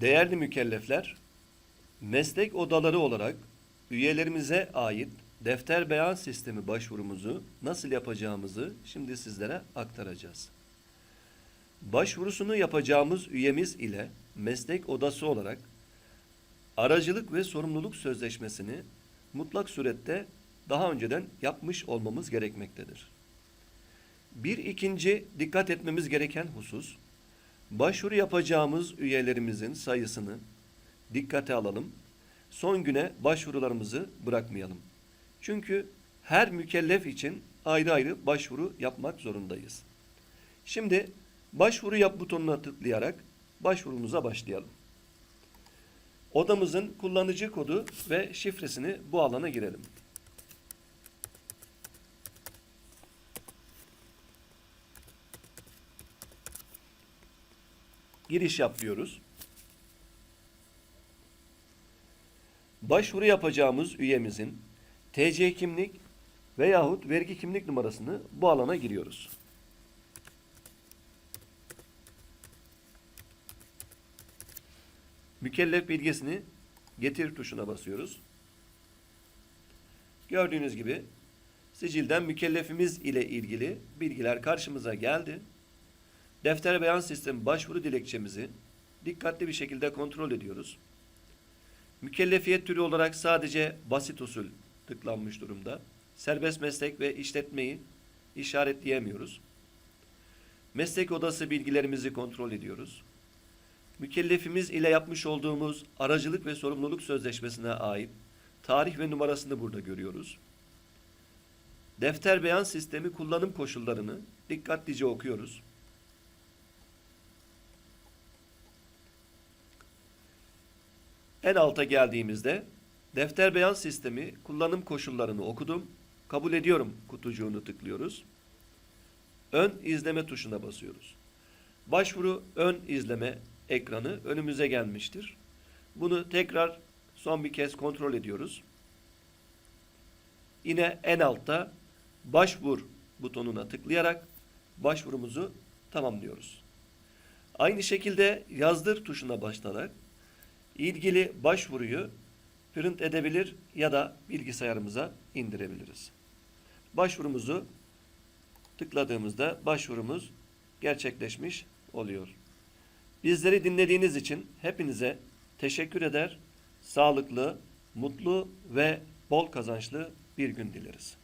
Değerli mükellefler, meslek odaları olarak üyelerimize ait defter beyan sistemi başvurumuzu nasıl yapacağımızı şimdi sizlere aktaracağız. Başvurusunu yapacağımız üyemiz ile meslek odası olarak aracılık ve sorumluluk sözleşmesini mutlak surette daha önceden yapmış olmamız gerekmektedir. Bir ikinci dikkat etmemiz gereken husus, başvuru yapacağımız üyelerimizin sayısını dikkate alalım. Son güne başvurularımızı bırakmayalım. Çünkü her mükellef için ayrı ayrı başvuru yapmak zorundayız. Şimdi başvuru yap butonuna tıklayarak başvurumuza başlayalım. Odamızın kullanıcı kodu ve şifresini bu alana girelim. Giriş yap diyoruz. Başvuru yapacağımız üyemizin TC kimlik veyahut vergi kimlik numarasını bu alana giriyoruz. Mükellef bilgisini getir tuşuna basıyoruz. Gördüğünüz gibi sicilden mükellefimiz ile ilgili bilgiler karşımıza geldi. Defter beyan sistemi başvuru dilekçemizi dikkatli bir şekilde kontrol ediyoruz. Mükellefiyet türü olarak sadece basit usul tıklanmış durumda. Serbest meslek ve işletmeyi işaretleyemiyoruz. Meslek odası bilgilerimizi kontrol ediyoruz. Mükellefimiz ile yapmış olduğumuz aracılık ve sorumluluk sözleşmesine ait tarih ve numarasını burada görüyoruz. Defter beyan sistemi kullanım koşullarını dikkatlice okuyoruz. En alta geldiğimizde defter beyan sistemi kullanım koşullarını okudum, kabul ediyorum kutucuğunu tıklıyoruz. Ön izleme tuşuna basıyoruz. Başvuru ön izleme ekranı önümüze gelmiştir. Bunu tekrar son bir kez kontrol ediyoruz. Yine en altta başvur butonuna tıklayarak başvurumuzu tamamlıyoruz. Aynı şekilde yazdır tuşuna başlayarak ilgili başvuruyu print edebilir ya da bilgisayarımıza indirebiliriz. Başvurumuzu tıkladığımızda başvurumuz gerçekleşmiş oluyor. Bizleri dinlediğiniz için hepinize teşekkür eder. Sağlıklı, mutlu ve bol kazançlı bir gün dileriz.